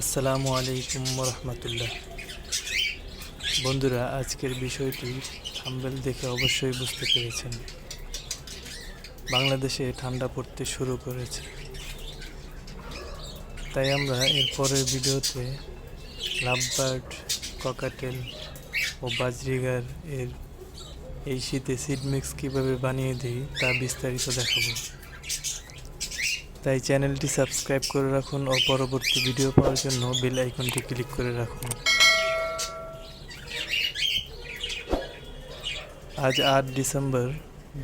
আসসালামু আলাইকুম রহমতুল্লাহ বন্ধুরা, আজকের বিষয়টি থাম্বেল দেখে অবশ্যই বুঝতে পেরেছেন। বাংলাদেশে ঠান্ডা পড়তে শুরু করেছে। তাই আমরা এর পরের ভিডিওতে লাভবার্ড, ককাটেল ও বাজরিগার এর এই শীতে সিড মিক্স কীভাবে বানিয়ে দিই তা বিস্তারিত দেখাবো। তাই চ্যানেলটি সাবস্ক্রাইব করে রাখুন ও পরবর্তী ভিডিও পাওয়ার জন্য বেল আইকনটি ক্লিক করে রাখুন। আজ আট ডিসেম্বর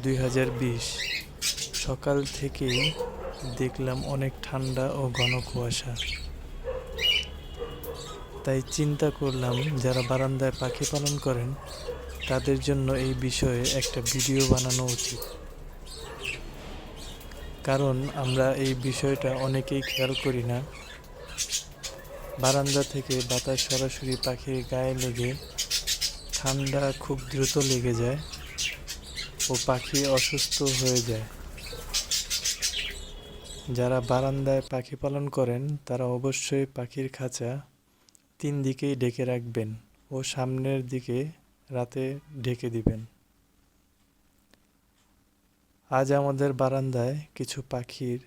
দুই হাজার বিশ। সকাল থেকেই দেখলাম অনেক ঠান্ডা ও ঘন কুয়াশা। তাই চিন্তা করলাম, যারা বারান্দায় পাখি পালন করেন, তাদের জন্য এই বিষয়ে একটা ভিডিও বানানো উচিত। কারণ আমরা এই বিষয়টা অনেকেই খেয়াল করি না। বারান্দা থেকে বাতাস সরাসরি পাখির গায়ে লেগে ঠান্ডা খুব দ্রুত লেগে যায় ও পাখি অসুস্থ হয়ে যায়। যারা বারান্দায় পাখি পালন করেন, তারা অবশ্যই পাখির খাঁচা তিন দিকেই ঢেকে রাখবেন ও সামনের দিকে রাতে ঢেকে দিবেন। আজ আমাদের বারান্দায় কিছু পাখির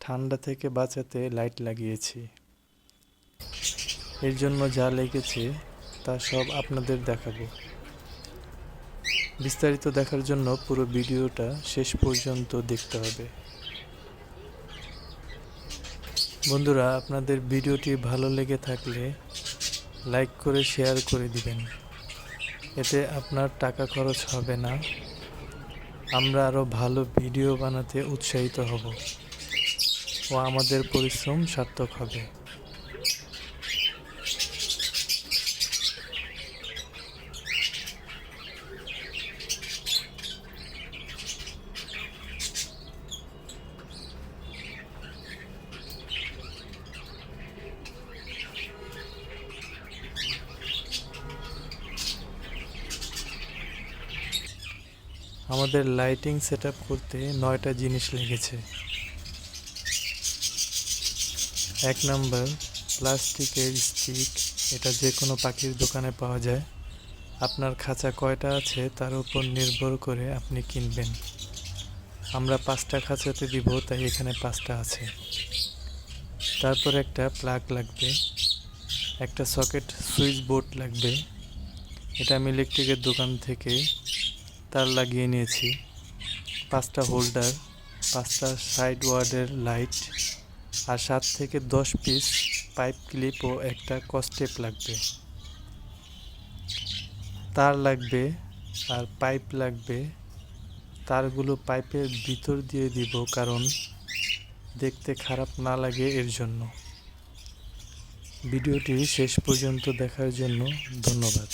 ঠান্ডা থেকে বাঁচাতে লাইট লাগিয়েছি। এর জন্য যা লেগেছে তা সব আপনাদের দেখাবো। বিস্তারিত দেখার জন্য পুরো ভিডিওটা শেষ পর্যন্ত দেখতে হবে। বন্ধুরা, আপনাদের ভিডিওটি ভালো লেগে থাকলে লাইক করে, শেয়ার করে দিবেন। এতে আপনার টাকা খরচ হবে না। আমরা আরও ভালো ভিডিও বানাতে উৎসাহিত হব। ও আমাদের পরিশ্রম সার্থক হবে। আমাদের লাইটিং সেট করতে নয়টা জিনিস লেগেছে। এক নম্বর প্লাস্টিকের স্টিক এটা যে কোনো পাখির দোকানে পাওয়া যায়। আপনার খাঁচা কয়টা আছে তার উপর নির্ভর করে আপনি কিনবেন। আমরা পাঁচটা খাঁচাতে দিব, তাই এখানে পাঁচটা আছে। তারপর একটা প্লাগ লাগবে, একটা সকেট সুইচ বোর্ড লাগবে। এটা আমি ইলেকট্রিকের দোকান থেকে তার লাগিয়ে নিয়েছি। পাঁচটা হোল্ডার, পাঁচটা সাইড ওয়ার্ডের লাইট আর সাত থেকে দশ পিস পাইপ ক্লিপ ও একটা কস্টেপ লাগবে। তার লাগবে আর পাইপ লাগবে। তারগুলো পাইপের ভিতর দিয়ে দিব কারণ দেখতে খারাপ না লাগে এর জন্য। ভিডিওটি শেষ পর্যন্ত দেখার জন্য ধন্যবাদ।